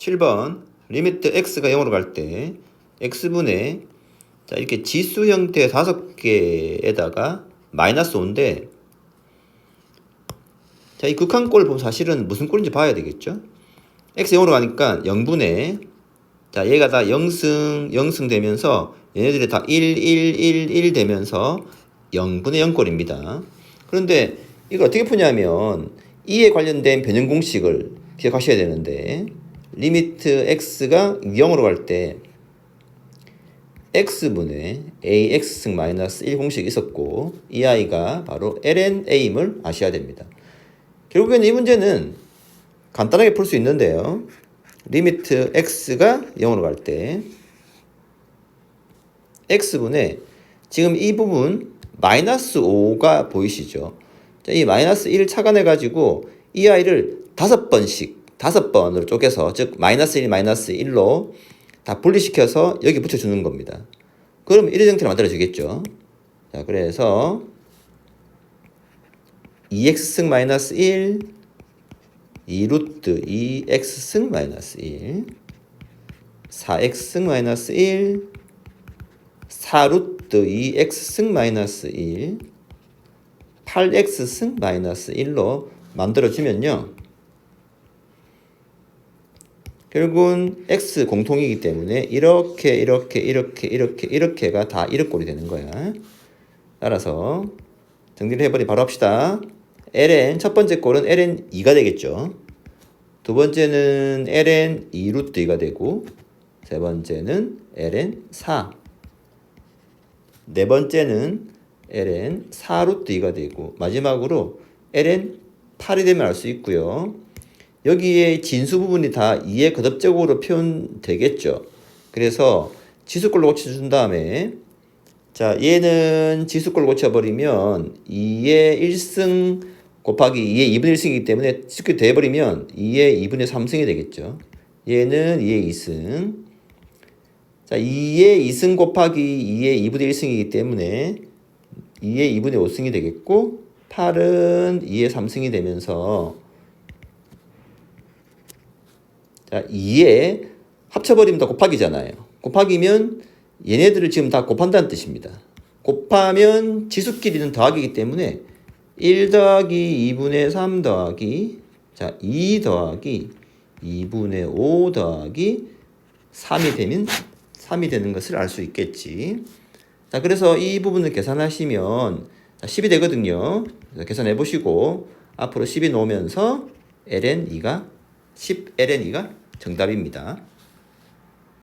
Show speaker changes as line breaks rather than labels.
7번. 리미트 x가 0으로 갈 때 x분의 자 이렇게 지수 형태 다섯 개에다가 마이너스 5인데 자 이 극한꼴 보면 사실은 무슨 꼴인지 봐야 되겠죠? X 0으로 가니까 0분의 자 얘가 다 0승 0승 되면서 얘네들이 다 1 1 1 1 되면서 0분의 0꼴입니다. 그런데 이걸 어떻게 푸냐면 이에 관련된 변형 공식을 기억하셔야 되는데 리미트 x가 0으로 갈 때 x분의 ax승 마이너스 1 공식이 있었고 이 아이가 바로 lnam을 아셔야 됩니다. 결국에는 이 문제는 간단하게 풀 수 있는데요. 리미트 x가 0으로 갈 때 x분의 지금 이 부분 마이너스 5가 보이시죠? 자, 이 마이너스 1을 착안해가지고 이 아이를 다섯 번씩 다섯 번으로 쪼개서 즉 마이너스 1 마이너스 1로 다 분리시켜서 여기 붙여주는 겁니다. 그럼 이런 형태로 만들어지겠죠. 자 그래서 2x승 마이너스 1 2루트 2x승 마이너스 1 4x승 마이너스 1 4루트 2x승 마이너스 1 8x승 마이너스 1로 만들어주면요. 결국은 x 공통이기 때문에 이렇게 이렇게 이렇게 이렇게 이렇게가 다 이렇꼴이 되는 거야. 따라서 정리를 해버리 바로 합시다. ln 첫 번째 꼴은 ln 2가 되겠죠. 두 번째는 ln 2 루트 2가 되고 세 번째는 ln 4. 네 번째는 ln 4 루트 2가 되고 마지막으로 ln 8이 되면 알 수 있고요. 여기에 진수 부분이 다 2의 거듭적으로 표현되겠죠. 그래서 지수꼴로 고쳐준 다음에 자 얘는 지수꼴로 고쳐버리면 2의 1승 곱하기 2의 2분의 1승이기 때문에 쉽게 돼버리면 2의 2분의 3승이 되겠죠. 얘는 2의 2승 자 2의 2승 곱하기 2의 2분의 1승이기 때문에 2의 2분의 5승이 되겠고 8은 2의 3승이 되면서 자, 2에 합쳐버리면 다 곱하기잖아요. 곱하기면 얘네들을 지금 다 곱한다는 뜻입니다. 곱하면 지수끼리는 더하기이기 때문에 1 더하기 2분의 3 더하기 자, 2 더하기 2분의 5 더하기 3이 되면 3이 되는 것을 알 수 있겠지. 자, 그래서 이 부분을 계산하시면 10이 되거든요. 계산해 보시고 앞으로 10이 놓으면서 ln 2가 10 ln 2가 정답입니다.